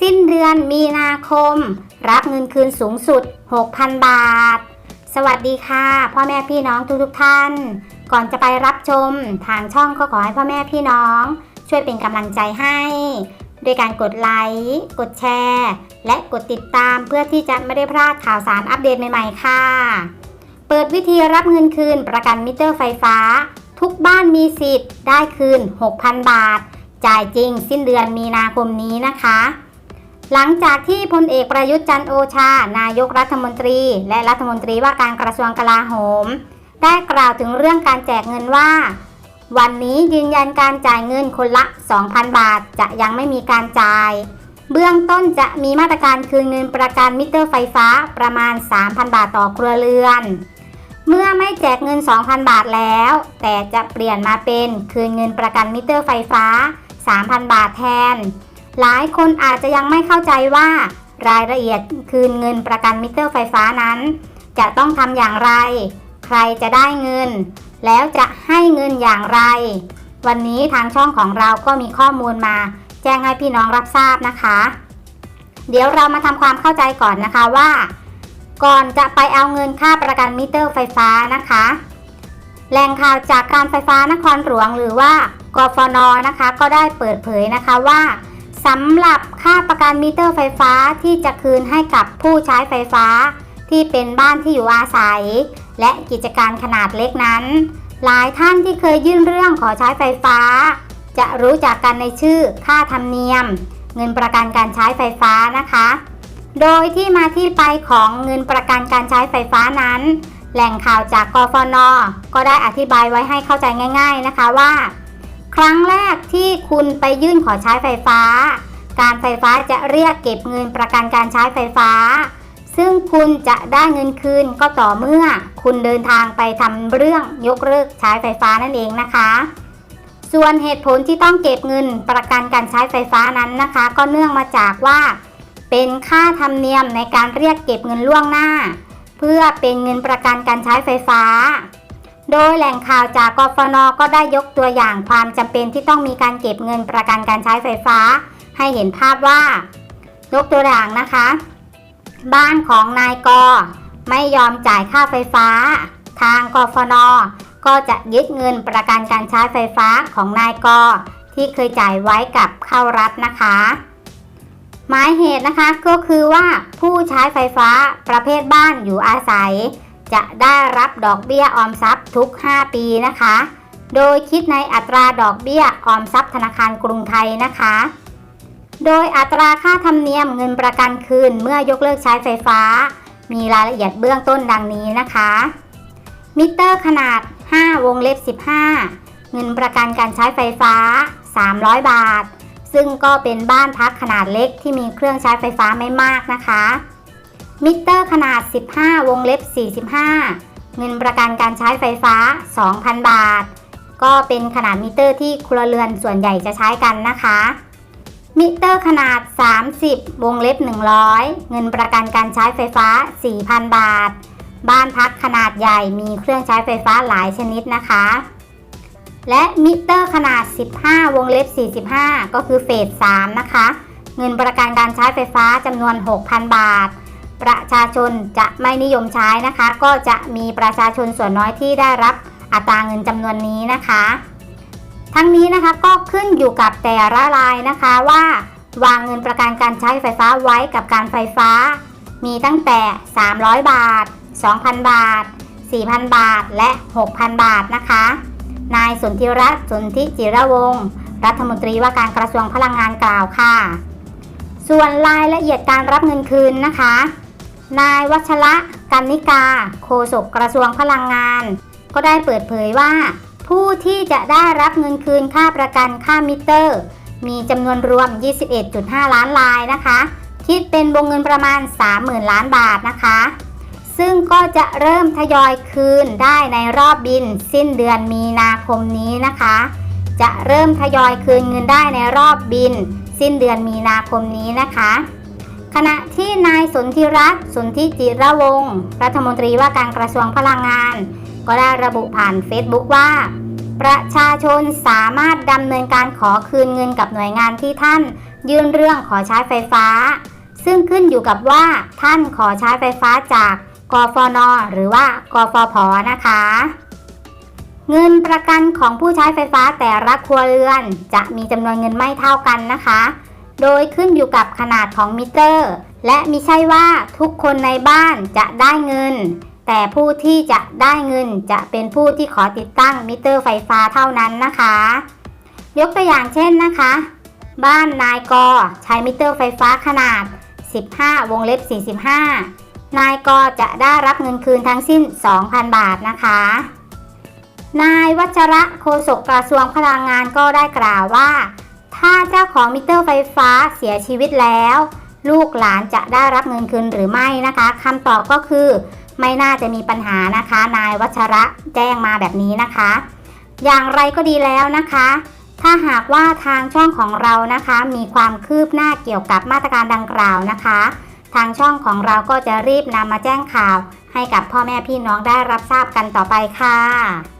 สิ้นเดือนมีนาคม รับเงินคืนสูงสุด 6,000 บาท สวัสดีค่ะ พ่อแม่พี่น้องทุกๆท่าน ก่อนจะไปรับชมทางช่องก็ขอให้พ่อแม่พี่น้อง ช่วยเป็นกำลังใจให้ด้วยการกดไลค์กดแชร์ และกดติดตามเพื่อที่จะไม่ได้พลาดข่าวสารอัปเดตใหม่ๆ ค่ะ เปิดวิธีรับเงินคืนประกันมิเตอร์ไฟฟ้า ทุกบ้านมีสิทธิ์ได้คืน 6,000 บาทจ่ายจริงสิ้นเดือนมีนาคมนี้นะคะ หลังจากที่พลเอกประยุทธ์จันโอชา นายกรัฐมนตรี และรัฐมนตรีว่าการกระทรวงกลาโหม ได้กล่าวถึงเรื่องการแจกเงินว่า วันนี้ยืนยันการจ่ายเงินคนละ 2,000 บาท จะยังไม่มีการจ่าย เบื้องต้นจะมีมาตรการคืนเงินประกันมิเตอร์ไฟฟ้าประมาณ 3,000 บาทต่อครัวเรือน เมื่อไม่แจกเงิน 2,000 บาทแล้ว แต่จะเปลี่ยนมาเป็นคืนเงินประกันมิเตอร์ไฟฟ้า 3,000 บาทแทน หลายคนอาจจะยังไม่เข้าใจว่ารายละเอียดคืนเงินประกันมิเตอร์ไฟฟ้านั้น จะต้องทำอย่างไร ใครจะได้เงิน แล้วจะให้เงินอย่างไร วันนี้ทางช่องของเราก็มีข้อมูลมา แจ้งให้พี่น้องรับทราบนะคะ เดี๋ยวเรามาทำความเข้าใจก่อนนะคะว่า ก่อนจะไปเอาเงินค่าประกันมิเตอร์ไฟฟ้านะคะแหล่งข่าวจากการไฟฟ้านครหลวงหรือว่ากฟนนะคะ ก็ได้เปิดเผยนะคะว่า สำหรับค่าประกันมิเตอร์ไฟฟ้าที่จะคืนให้กับผู้ใช้ไฟฟ้า ที่เป็นบ้านที่อยู่อาศัย และกิจการขนาดเล็กนั้น หลายท่านที่เคยยื่นเรื่องขอใช้ไฟฟ้า จะรู้จักกันในชื่อค่าธรรมเนียม เงินประกันการใช้ไฟฟ้านะคะ โดยที่มาที่ไปของเงินประกันการใช้ไฟฟ้านั้น แหล่งข่าวจากกฟน ก็ได้อธิบายไว้ให้เข้าใจง่าย ๆนะคะว่า ครั้งแรกที่คุณไปยื่นขอใช้ไฟฟ้า การไฟฟ้าจะเรียกเก็บเงินประกันการใช้ไฟฟ้า ซึ่งคุณจะได้เงินคืนก็ต่อเมื่อคุณเดินทางไปทำเรื่องยกเลิกใช้ไฟฟ้านั่นเองนะคะ ส่วนเหตุผลที่ต้องเก็บเงินประกันการใช้ไฟฟ้านั้นนะคะ ก็เนื่องมาจากว่า เป็นค่าธรรมเนียมในการเรียกเก็บเงินล่วงหน้า เพื่อเป็นเงินประกันการใช้ไฟฟ้า โดยแหล่งข่าวจากกฟนก็ได้ยกตัวอย่างความจำเป็นที่ต้องมีการเก็บเงินประกันการใช้ไฟฟ้า ให้เห็นภาพว่า ยกตัวอย่างนะคะ บ้านของนายกไม่ยอมจ่ายค่าไฟฟ้า ทางกฟนก็จะยึดเงินประกันการใช้ไฟฟ้าของนายกที่เคยจ่ายไว้กับเข้ารัฐนะคะ หมายเหตุนะคะก็คือว่าผู้ใช้ไฟฟ้าประเภทบ้านอยู่อาศัย จะได้รับดอกเบี้ยออมทรัพย์ทุก 5 ปีนะคะ โดยคิดในอัตราดอกเบี้ยออมทรัพย์ธนาคารกรุงไทยนะคะ โดยอัตราค่าธรรมเนียมเงินประกันคืนเมื่อยกเลิกใช้ไฟฟ้า มีรายละเอียดเบื้องต้นดังนี้นะคะ มิเตอร์ขนาด 5 วงเล็บ 15 เงินประกันการใช้ไฟฟ้า 300 บาทซึ่งก็เป็นบ้านพักขนาดเล็กที่มีเครื่องใช้ไฟฟ้าไม่มากนะคะ มิเตอร์ขนาด 15 วงเล็บ 45 เงินประกันการใช้ไฟฟ้า 2,000 บาท ก็เป็นขนาดมิเตอร์ที่ครัวเรือนส่วนใหญ่จะใช้กันนะคะ มิเตอร์ขนาด 30 วงเล็บ 100 เงินประกันการใช้ไฟฟ้า 4,000 บาท บ้านพักขนาดใหญ่มีเครื่องใช้ไฟฟ้าหลายชนิดนะคะ และมิเตอร์ขนาด 15 วงเล็บ 45 ก็คือเฟส 3 นะคะ เงินประกันการใช้ไฟฟ้าจำนวน 6,000 บาท ประชาชนจะไม่นิยมใช้นะคะ ก็จะมีประชาชนส่วนน้อยที่ได้รับอัตราเงินจำนวนนี้นะคะ ทั้งนี้นะคะก็ขึ้นอยู่กับแต่ละรายนะคะว่าวางเงินประกันการใช้ไฟฟ้าไว้กับการไฟฟ้า มีตั้งแต่ 300 บาท 2,000 บาท 4,000 บาท และ 6,000 บาทนะคะ นายสนธิรัตน์สนธิจิระวงศ์รัฐมนตรีว่าการกระทรวงพลังงานกล่าวค่ะ ส่วนรายละเอียดการรับเงินคืนนะคะ นายวัชระกันนิกา โฆษกกระทรวงพลังงาน ก็ได้เปิดเผยว่า ผู้ที่จะได้รับเงินคืนค่าประกันค่ามิเตอร์ มีจำนวนรวม 21.5 ล้านรายนะคะ คิดเป็นวงเงินประมาณ 30,000 ล้านบาทนะคะ ซึ่งก็จะเริ่มทยอยคืนได้ในรอบบิน สิ้นเดือนมีนาคมนี้นะคะ จะเริ่มทยอยคืนเงินได้ในรอบบิน สิ้นเดือนมีนาคมนี้นะคะ ขณะที่นายสนธิรัตน์สนธิจิระวงศ์รัฐมนตรีว่าการกระทรวงพลังงาน ก็ได้ระบุผ่าน Facebook ว่า ประชาชนสามารถดำเนินการขอคืนเงินกับหน่วยงานที่ท่าน ยื่นเรื่องขอใช้ไฟฟ้า ซึ่งขึ้นอยู่กับว่าท่านขอใช้ไฟฟ้าจากกฟน หรือว่ากฟผนะคะ เงินประกันของผู้ใช้ไฟฟ้าแต่ละครัวเรือน จะมีจำนวนเงินไม่เท่ากันนะคะ โดยขึ้นอยู่กับขนาดของมิเตอร์ และมิใช่ว่าทุกคนในบ้านจะได้เงิน แต่ผู้ที่จะได้เงินจะเป็นผู้ที่ขอติดตั้งมิเตอร์ไฟฟ้าเท่านั้นนะคะ ยกตัวอย่างเช่นนะคะ บ้านนายกใช้มิเตอร์ไฟฟ้าขนาด 15 วงเล็บ 45 นายกจะได้รับเงินคืนทั้งสิ้น 2,000 บาทนะคะนายวัชระโฆษกกระทรวงพลังงานก็ได้กล่าวว่า ถ้าเจ้าของมิเตอร์ไฟฟ้าเสียชีวิตแล้ว ลูกหลานจะได้รับเงินคืนหรือไม่นะคะคำตอบก็คือ ไม่น่าจะมีปัญหานะคะ นายวัชระแจ้งมาแบบนี้นะคะ อย่างไรก็ดีแล้วนะคะ ถ้าหากว่าทางช่องของเรานะคะ มีความคืบหน้าเกี่ยวกับมาตรการดังกล่าวนะคะ ทางช่องของเราก็จะรีบนำมาแจ้งข่าว ให้กับพ่อแม่พี่น้องได้รับทราบกันต่อไปค่ะ